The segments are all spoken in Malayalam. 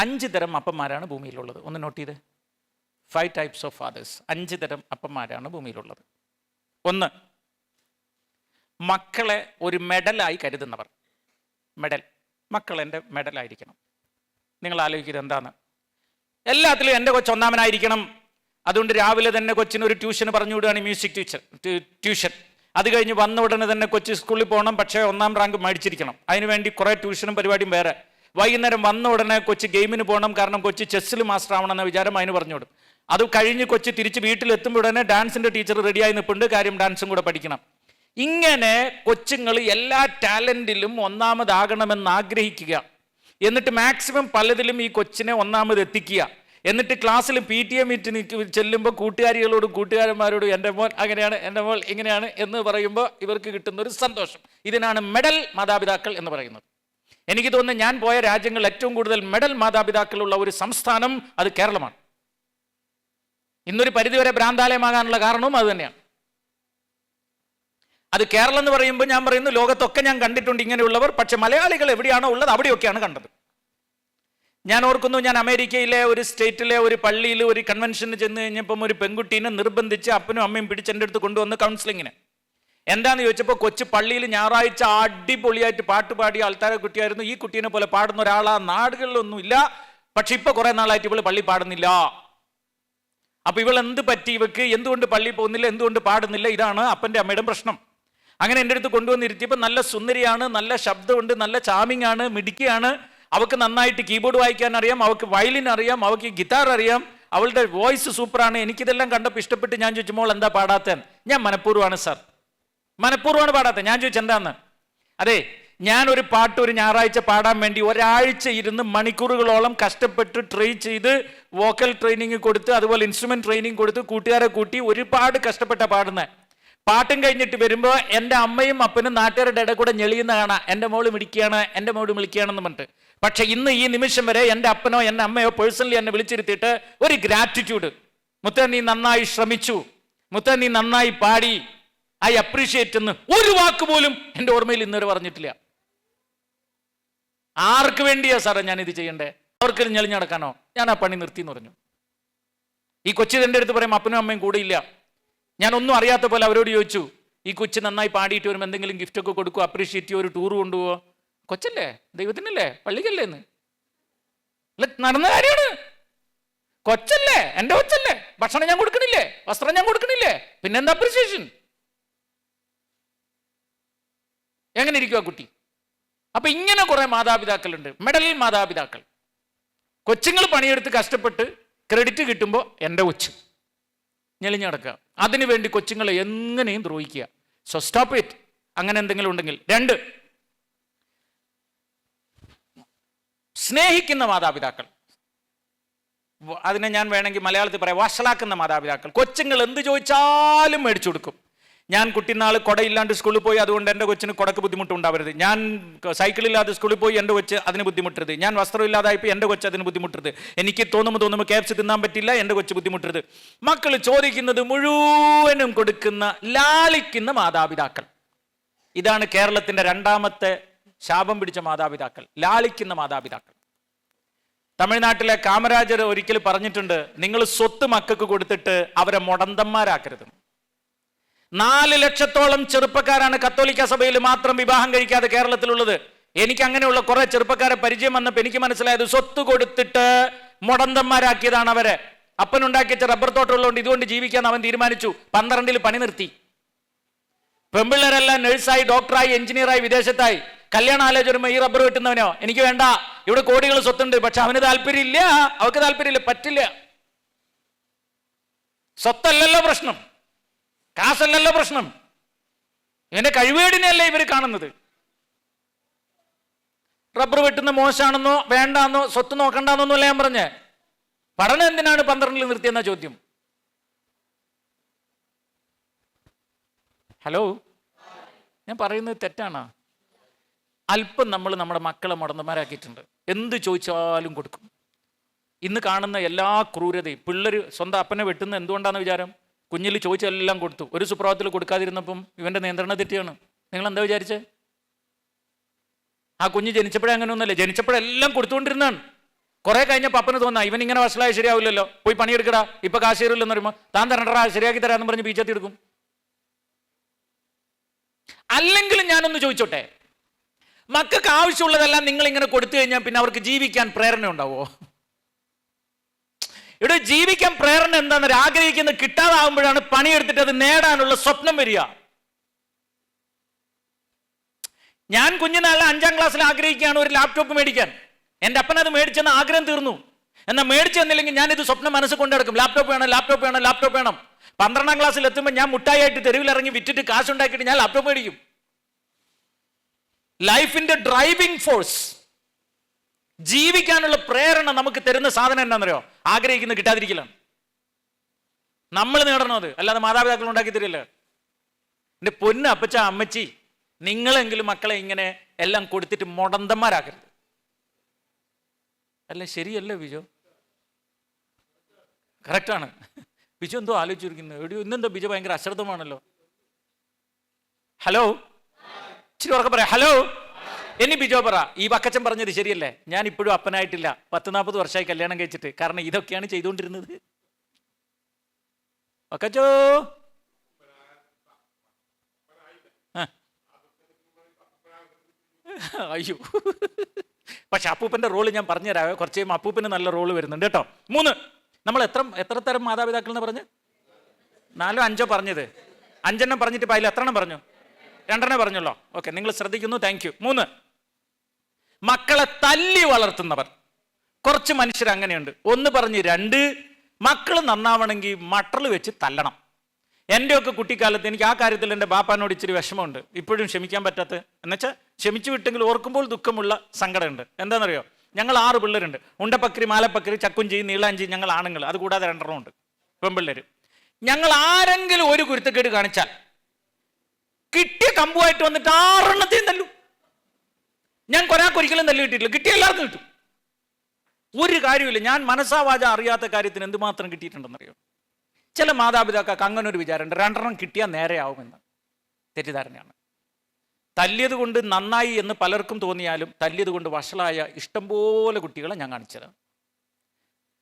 അഞ്ച് തരം അപ്പന്മാരാണ് ഭൂമിയിലുള്ളത്. ഒന്ന് നോട്ട് ചെയ്ത്. ഫൈവ് ടൈപ്സ് ഓഫ് ഫാദേഴ്സ് അഞ്ച് തരം അപ്പന്മാരാണ് ഭൂമിയിലുള്ളത്. ഒന്ന് മക്കളെ ഒരു മെഡലായി കരുതുന്നവർ. മെഡൽ. മക്കൾ എന്റെ മെഡലായിരിക്കണം. നിങ്ങൾ ആലോചിക്കുന്നത് എന്താണ് എല്ലാത്തിലും എന്റെ കൊച്ച് ഒന്നാമനായിരിക്കണം. അതുകൊണ്ട് രാവിലെ തന്നെ കൊച്ചിന് ഒരു ട്യൂഷൻ പറഞ്ഞു വിടുകയാണ് മ്യൂസിക് ടീച്ചർ ട്യൂഷൻ അത് കഴിഞ്ഞ് വന്ന ഉടനെ തന്നെ കൊച്ച് സ്കൂളിൽ പോകണം. പക്ഷേ ഒന്നാം റാങ്ക് മേടിച്ചിരിക്കണം. അതിനുവേണ്ടി കുറേ ട്യൂഷനും പരിപാടിയും വേറെ. വൈകുന്നേരം വന്ന ഉടനെ കൊച്ചി ഗെയിമിന് പോകണം. കാരണം കൊച്ചി ചെസ്സിൽ മാസ്റ്റർ ആവണം എന്ന വിചാരം അതിന് പറഞ്ഞു കൊടുക്കും അത് കഴിഞ്ഞ് കൊച്ചി തിരിച്ച് വീട്ടിലെത്തുമ്പോൾ ഉടനെ ഡാൻസിന്റെ ടീച്ചർ റെഡിയായി നിൽപ്പുണ്ട്. കാര്യം ഡാൻസും കൂടെ പഠിക്കണം. ഇങ്ങനെ കൊച്ചുങ്ങൾ എല്ലാ ടാലന്റിലും ഒന്നാമതാകണമെന്ന് ആഗ്രഹിക്കുക. എന്നിട്ട് മാക്സിമം പലതിലും ഈ കൊച്ചിനെ ഒന്നാമത് എത്തിക്കുക. എന്നിട്ട് ക്ലാസ്സിൽ പി ടി എ മീറ്റിന് ചെല്ലുമ്പോൾ കൂട്ടുകാരികളോടും കൂട്ടുകാരന്മാരോടും എന്റെ മോൻ അങ്ങനെയാണ് എന്റെ മോൾ ഇങ്ങനെയാണ് എന്ന് പറയുമ്പോൾ ഇവർക്ക് കിട്ടുന്ന ഒരു സന്തോഷം. ഇതിനാണ് മെഡൽ മാതാപിതാക്കൾ എന്ന് പറയുന്നത്. എനിക്ക് തോന്നുന്നു ഞാൻ പോയ രാജ്യങ്ങളിൽ ഏറ്റവും കൂടുതൽ മെഡൽ മാതാപിതാക്കളുള്ള ഒരു സംസ്ഥാനം അത് കേരളമാണ്. ഇന്നൊരു പരിധിവരെ ഭ്രാന്താലയമാകാനുള്ള കാരണവും അത് തന്നെയാണ്. അത് കേരളം എന്ന് പറയുമ്പോൾ ഞാൻ പറയുന്നു ലോകത്തൊക്കെ ഞാൻ കണ്ടിട്ടുണ്ട് ഇങ്ങനെയുള്ളവർ പക്ഷെ മലയാളികൾ എവിടെയാണോ ഉള്ളത് അവിടെയൊക്കെയാണ് കണ്ടത്. ഞാൻ ഓർക്കുന്നു ഞാൻ അമേരിക്കയിലെ ഒരു സ്റ്റേറ്റിലെ ഒരു പള്ളിയിൽ ഒരു കൺവെൻഷന് ചെന്ന് കഴിഞ്ഞപ്പം ഒരു പെൺകുട്ടീനെ നിർബന്ധിച്ച് അപ്പനും അമ്മയും പിടിച്ച് എന്റെ അടുത്ത് കൊണ്ടുവന്ന് കൗൺസിലിങ്ങിന് എന്താന്ന് ചോദിച്ചപ്പോൾ കൊച്ചു പള്ളിയിൽ ഞായറാഴ്ച അടിപൊളിയായിട്ട് പാട്ട് പാടിയ ആൾക്കാരെ കുട്ടിയായിരുന്നു. ഈ കുട്ടീനെ പോലെ പാടുന്ന ഒരാളാ നാടുകളിലൊന്നും ഇല്ല പക്ഷെ ഇപ്പൊ കുറെ നാളായിട്ട് ഇവൾ പള്ളി പാടുന്നില്ല. അപ്പൊ ഇവൾ എന്ത് പറ്റി ഇവക്ക്? എന്തുകൊണ്ട് പള്ളി പോകുന്നില്ല? എന്തുകൊണ്ട് പാടുന്നില്ല? ഇതാണ് അപ്പന്റെ അമ്മയുടെ പ്രശ്നം. അങ്ങനെ എന്റെ അടുത്ത് കൊണ്ടുവന്നിരുത്തിയപ്പോൾ നല്ല സുന്ദരിയാണ് നല്ല ശബ്ദമുണ്ട് നല്ല ചാമിങ് ആണ് മിടുക്കിയാണ്. അവൾക്ക് നന്നായിട്ട് കീബോർഡ് വായിക്കാൻ അറിയാം അവൾക്ക് വയലിൻ അറിയാം അവൾക്ക് ഗിറ്റാർ അറിയാം. അവളുടെ വോയിസ് സൂപ്പറാണ്. എനിക്കിതെല്ലാം കണ്ടപ്പോൾ ഇഷ്ടപ്പെട്ട് ഞാൻ ചോദിച്ചു മോൾ എന്താ പാടാത്തൻ ഞാൻ മനഃപൂർവമാണ് സാർ. മനഃപൂർവമാണ് പാടാത്തത്. ഞാൻ ചോദിച്ചു എന്താന്ന്? അതെ ഞാൻ ഒരു പാട്ട് ഒരു ഞായറാഴ്ച പാടാൻ വേണ്ടി ഒരാഴ്ച ഇരുന്ന് മണിക്കൂറുകളോളം കഷ്ടപ്പെട്ട് ട്രെയിൻ ചെയ്ത് വോക്കൽ ട്രെയിനിങ് കൊടുത്ത് അതുപോലെ ഇൻസ്ട്രുമെന്റ് ട്രെയിനിങ് കൊടുത്ത് കൂട്ടുകാരെ കൂട്ടി ഒരുപാട് കഷ്ടപ്പെട്ട പാടുന്നത് പാട്ടും കഴിഞ്ഞിട്ട് വരുമ്പോൾ എന്റെ അമ്മയും അപ്പനും നാട്ടുകാരുടെ ഇടയിൽ കൂടെ ഞെളിയുന്ന കാണാം. എന്റെ മോൾ മിടിക്കുകയാണ് എന്റെ മോൾ വിളിക്കുകയാണെന്ന് പറഞ്ഞിട്ട്. പക്ഷെ ഇന്ന് ഈ നിമിഷം വരെ എന്റെ അപ്പനോ എന്റെ അമ്മയോ പേഴ്സണലി എന്നെ വിളിച്ചിരുത്തിയിട്ട് ഒരു ഗ്രാറ്റിറ്റ്യൂഡ് മുത്തൻ നീ നന്നായി ശ്രമിച്ചു. മുത്തൻ നീ നന്നായി പാടി. ഐ അപ്രീഷിയേറ്റ് എന്ന് ഒരു വാക്ക് പോലും എന്റെ ഓർമ്മയിൽ ഇന്നുവരെ പറഞ്ഞിട്ടില്ല. ആർക്ക് വേണ്ടിയാ സാറേ ഇത് ചെയ്യണ്ടേ? അവർക്ക് ഞെളിഞ്ഞടക്കാനോ ഞാൻ ആ പണി നിർത്തി എന്ന് പറഞ്ഞു. ഈ കൊച്ചു എന്റെ അടുത്ത് പറയും അപ്പനും അമ്മയും കൂടെ ഇല്ല. ഞാൻ ഒന്നും അറിയാത്ത പോലെ അവരോട് ചോദിച്ചു ഈ കൊച്ചു നന്നായി പാടിയിട്ട് വരുമ്പോൾ എന്തെങ്കിലും ഗിഫ്റ്റ് ഒക്കെ കൊടുക്കുമോ അപ്രീഷിയേറ്റ് ചെയ്യുക ഒരു ടൂർ കൊണ്ടുപോവോ? കൊച്ചല്ലേ? ദൈവത്തിനല്ലേ? പള്ളിക്കല്ലേ എന്ന് അല്ല നടന്ന കാര്യമാണ്. കൊച്ചല്ലേ? എന്റെ കൊച്ചല്ലേ? ഭക്ഷണം ഞാൻ കൊടുക്കണില്ലേ? വസ്ത്രം ഞാൻ കൊടുക്കണില്ലേ? പിന്നെന്താ അപ്രീസിയേഷൻ എങ്ങനെ ഇരിക്കുക കുട്ടി? അപ്പൊ ഇങ്ങനെ കുറെ മാതാപിതാക്കളുണ്ട്. മെഡൽ മാതാപിതാക്കൾ. കൊച്ചുങ്ങൾ പണിയെടുത്ത് കഷ്ടപ്പെട്ട് ക്രെഡിറ്റ് കിട്ടുമ്പോൾ എന്റെ കൊച്ചു. ഞെളിഞ്ഞടക്കുക അതിനു വേണ്ടി കൊച്ചുങ്ങളെ എങ്ങനെയും ദ്രോഹിക്കുക. സോ സ്റ്റോപ്പ് ഇറ്റ് അങ്ങനെ എന്തെങ്കിലും ഉണ്ടെങ്കിൽ. രണ്ട് സ്നേഹിക്കുന്ന മാതാപിതാക്കൾ. അതിനെ ഞാൻ വേണമെങ്കിൽ മലയാളത്തിൽ പറയാം വഷളാക്കുന്ന മാതാപിതാക്കൾ. കൊച്ചുങ്ങൾ എന്ത് ചോദിച്ചാലും മേടിച്ചു കൊടുക്കും. ഞാൻ കുട്ടിനാൾ കൊടയില്ലാണ്ട് സ്കൂളിൽ പോയി അതുകൊണ്ട് എന്റെ കൊച്ചിന് കുടക്ക് ബുദ്ധിമുട്ടുണ്ടാവരുത്. ഞാൻ സൈക്കിളില്ലാതെ സ്കൂളിൽ പോയി എന്റെ കൊച്ച് അതിന് ബുദ്ധിമുട്ടരുത്. ഞാൻ വസ്ത്രമില്ലാതായപ്പോൾ എന്റെ കൊച്ച് അതിന് ബുദ്ധിമുട്ടരുത്. എനിക്ക് തോന്നുമ്പോൾ തോന്നുമ്പോൾ ക്യാപ്സ് തിന്നാൻ പറ്റില്ല എന്റെ കൊച്ച് ബുദ്ധിമുട്ടരുത്. മക്കൾ ചോദിക്കുന്നത് മുഴുവനും കൊടുക്കുന്ന ലാളിക്കുന്ന മാതാപിതാക്കൾ. ഇതാണ് കേരളത്തിന്റെ രണ്ടാമത്തെ ശാപം പിടിച്ച മാതാപിതാക്കൾ. ലാളിക്കുന്ന മാതാപിതാക്കൾ. തമിഴ്നാട്ടിലെ കാമരാജർ ഒരിക്കൽ പറഞ്ഞിട്ടുണ്ട് നിങ്ങൾ സ്വത്ത് മക്കൾക്ക് കൊടുത്തിട്ട് അവരെ മുടന്തന്മാരാക്കരുത്. നാല് ലക്ഷത്തോളം ചെറുപ്പക്കാരാണ് കത്തോലിക്ക സഭയിൽ മാത്രം വിവാഹം കഴിക്കാതെ കേരളത്തിലുള്ളത്. എനിക്ക് അങ്ങനെയുള്ള കുറെ ചെറുപ്പക്കാരെ പരിചയം വന്നപ്പോൾ എനിക്ക് മനസ്സിലായത് സ്വത്ത് കൊടുത്തിട്ട് മുടന്തന്മാരാക്കിയതാണ് അവരെ. അപ്പനുണ്ടാക്കിയ റബ്ബർ തോട്ടമുള്ളതുകൊണ്ട് ഇതുകൊണ്ട് ജീവിക്കാൻ അവൻ തീരുമാനിച്ചു. പന്ത്രണ്ടിൽ പണി നിർത്തി. പെമ്പിള്ളേരെല്ലാം നഴ്സായി ഡോക്ടറായി എഞ്ചിനീയറായി വിദേശത്തായി. കല്യാണ ആലോചന ഈ റബ്ബർ വെട്ടുന്നവനോ? എനിക്ക് വേണ്ട. ഇവിടെ കോടികൾ സ്വത്തുണ്ട്. പക്ഷെ അവന് താല്പര്യമില്ല. അവർക്ക് താല്പര്യമില്ല. പറ്റില്ല. സ്വത്തല്ലല്ലോ പ്രശ്നം. കാശല്ലല്ലോ പ്രശ്നം. ഇവന്റെ കഴിവേടിനെയല്ലേ ഇവർ കാണുന്നത്. റബ്ബർ വെട്ടുന്ന മോശമാണെന്നോ വേണ്ടാന്നോ സ്വത്ത് നോക്കണ്ടെന്നോ അല്ല ഞാൻ പറഞ്ഞേ. പഠനം എന്തിനാണ് പന്ത്രണ്ടിൽ നിർത്തിയെന്ന ചോദ്യം. ഹലോ? ഞാൻ പറയുന്നത് തെറ്റാണോ? അല്പം നമ്മൾ നമ്മുടെ മക്കളെ മുടന്തന്മാരാക്കിയിട്ടുണ്ട്. എന്ത് ചോദിച്ചാലും കൊടുക്കും. ഇന്ന് കാണുന്ന എല്ലാ ക്രൂരതയും പിള്ളേർ സ്വന്തം അപ്പനെ വെട്ടുന്ന എന്തുകൊണ്ടാണെന്ന് വിചാരം? കുഞ്ഞിൽ ചോദിച്ചെല്ലാം കൊടുത്തു. ഒരു സുപ്രഭാതത്തിൽ കൊടുക്കാതിരുന്നപ്പം ഇവന്റെ നിയന്ത്രണ തെറ്റിയാണ്. നിങ്ങൾ എന്താ വിചാരിച്ചേ? ആ കുഞ്ഞ് ജനിച്ചപ്പോഴേ അങ്ങനെ ഒന്നുമല്ല ജനിച്ചപ്പോഴെല്ലാം കൊടുത്തുകൊണ്ടിരുന്നാണ് കുറെ കഴിഞ്ഞപ്പോൾ അപ്പന് തോന്നാ ഇവൻ ഇങ്ങനെ വഷളായി ശരിയാവില്ലല്ലോ. പോയി പണിയെടുക്കടാ. ഇപ്പൊ കാശ് തരില്ലെന്ന് പറയുമ്പോൾ താൻ തരണ്ടടാ ശരിയാക്കി തരാന്ന് പറഞ്ഞ് ബീച്ചത്തി എടുക്കും. അല്ലെങ്കിലും ഞാനൊന്ന് ചോദിച്ചോട്ടെ? മക്കൾക്ക് ആവശ്യമുള്ളതെല്ലാം നിങ്ങൾ ഇങ്ങനെ കൊടുത്തു കഴിഞ്ഞാൽ പിന്നെ അവർക്ക് ജീവിക്കാൻ പ്രേരണ ഉണ്ടാവോ ഇവിടെ ജീവിക്കാൻ പ്രേരണ എന്താണെന്ന് ആഗ്രഹിക്കുന്നത് കിട്ടാതാവുമ്പോഴാണ് പണിയെടുത്തിട്ട് അത് നേടാനുള്ള സ്വപ്നം വരിക. ഞാൻ കുഞ്ഞുനാളിൽ അഞ്ചാം ക്ലാസ്സിൽ ആഗ്രഹിക്കുകയാണ് ഒരു ലാപ്ടോപ്പ് മേടിക്കാൻ. എന്റെ അപ്പൻ അത് മേടിച്ചെന്ന് ആഗ്രഹം തീർന്നു. എന്നാൽ മേടിച്ചു തന്നില്ലെങ്കിൽ ഞാൻ ഇത് സ്വപ്നം മനസ്സിൽ കൊണ്ടെടുക്കും ലാപ്ടോപ്പ് വേണം ലാപ്ടോപ്പ് വേണം ലാപ്ടോപ്പ് വേണം. പന്ത്രണ്ടാം ക്ലാസ്സിൽ എത്തുമ്പോൾ ഞാൻ മുട്ടായിട്ട് തെരുവിലിറങ്ങി വിറ്റിട്ട് കാശുണ്ടാക്കിയിട്ട് ഞാൻ ലാപ്ടോപ്പ് മേടിക്കും. ലൈഫിന്റെ ഡ്രൈവിംഗ് ഫോഴ്സ് ജീവിക്കാനുള്ള പ്രേരണ നമുക്ക് തരുന്ന സാധനം എന്താണെന്നറിയോ? ആഗ്രഹിക്കുന്നത് കിട്ടാതിരിക്കലാണ് നമ്മൾ നേടണം അത്? അല്ലാതെ മാതാപിതാക്കൾ ഉണ്ടാക്കി തരില്ല. എന്റെ പൊന്ന് അപ്പച്ച അമ്മച്ചി നിങ്ങളെങ്കിലും മക്കളെ ഇങ്ങനെ എല്ലാം കൊടുത്തിട്ട് മുടന്തന്മാരാക്കരുത്. അല്ല ശരിയല്ലേ ബിജോ? കറക്റ്റാണ്. ബിജു എന്തോ ആലോചിച്ചിരിക്കുന്നത് എവിടെയോ ഇന്നെന്തോ ബിജു ഭയങ്കര അശ്രദ്ധമാണല്ലോ. ഹലോ? ഇച്ചിരി ഉറക്കെ പറയാം. ഹലോ? ഇനി ബിജോ പറ ഈ വക്കച്ചൻ പറഞ്ഞത് ശരിയല്ലേ? ഞാൻ ഇപ്പോഴും അപ്പനായിട്ടില്ല. പത്ത് നാൽപ്പത് വർഷമായി കല്യാണം കഴിച്ചിട്ട്. കാരണം ഇതൊക്കെയാണ് ചെയ്തുകൊണ്ടിരുന്നത്. വക്കച്ചോ. അയ്യോ. പക്ഷെ അപ്പൂപ്പന്റെ റോൾ ഞാൻ പറഞ്ഞുതരാ. കുറച്ച് അപ്പൂപ്പന് നല്ല റോൾ വരുന്നുണ്ട് കേട്ടോ. മൂന്ന്. നമ്മൾ എത്ര എത്ര തരം മാതാപിതാക്കൾ എന്ന് പറഞ്ഞ്? നാലോ അഞ്ചോ പറഞ്ഞത്. അഞ്ചെണ്ണം പറഞ്ഞിട്ട് പായില്ല അതിൽ എത്രണ്ണം പറഞ്ഞു? രണ്ടെണ്ണം പറഞ്ഞല്ലോ ഓക്കെ നിങ്ങൾ ശ്രദ്ധിക്കുന്നു. താങ്ക് മൂന്ന്. മക്കളെ തല്ലി വളർത്തുന്നവർ. കുറച്ച് മനുഷ്യർ അങ്ങനെയുണ്ട്. ഒന്ന് പറഞ്ഞ് രണ്ട് മക്കൾ നന്നാവണമെങ്കിൽ മട്ടൽ വെച്ച് തല്ലണം. എന്റെയൊക്കെ കുട്ടിക്കാലത്ത് എനിക്ക് ആ കാര്യത്തിൽ എന്റെ ബാപ്പാനോട് ഇച്ചിരി വിഷമമുണ്ട്. ഇപ്പോഴും ക്ഷമിക്കാൻ പറ്റാത്ത എന്നുവെച്ചാൽ ക്ഷമിച്ചു വിട്ടെങ്കിൽ ഓർക്കുമ്പോൾ ദുഃഖമുള്ള സങ്കടമുണ്ട്. എന്താണെന്നറിയോ? ഞങ്ങൾ ആറ് പിള്ളേരുണ്ട്. ഉണ്ടപ്പക്കരി മാലപ്പക്കരി ചക്കുഞ്ചി നീളാഞ്ചി ഞങ്ങൾ ആണുങ്ങൾ. അതുകൂടാതെ രണ്ടെണ്ണം ഉണ്ട്. പെൺപിള്ളേർ ഞങ്ങൾ ആരെങ്കിലും ഒരു കുരുത്തക്കേട് കാണിച്ചാൽ കിട്ടിയ കമ്പുമായിട്ട് വന്നിട്ട് ആറെണ്ണത്തെയും തല്ലും. ഞാൻ കൊരാക്ക് ഒരിക്കലും തല്ലി കിട്ടിയിട്ടില്ല. കിട്ടിയ എല്ലാവർക്കും കിട്ടും. ഒരു കാര്യമില്ല ഞാൻ മനസ്സാവാച അറിയാത്ത കാര്യത്തിന് എന്തുമാത്രം കിട്ടിയിട്ടുണ്ടെന്നറിയോ? ചില മാതാപിതാക്കൾക്ക് അങ്ങനെ ഒരു വിചാരമുണ്ട്. രണ്ടെണ്ണം കിട്ടിയാൽ നേരെയാവുമെന്ന് തെറ്റിദ്ധാരണയാണ്. തല്ലിയത് കൊണ്ട് നന്നായി എന്ന് പലർക്കും തോന്നിയാലും തല്ലിയത് കൊണ്ട് വഷളായ ഇഷ്ടംപോലെ കുട്ടികളെ ഞാൻ കാണിച്ചത്.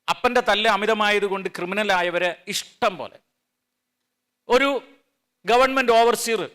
അപ്പന്റെ തല്ല് അമിതമായത് കൊണ്ട് ക്രിമിനലായവരെ ഇഷ്ടം പോലെ. ഒരു ഗവൺമെന്റ് ഓവർസീർ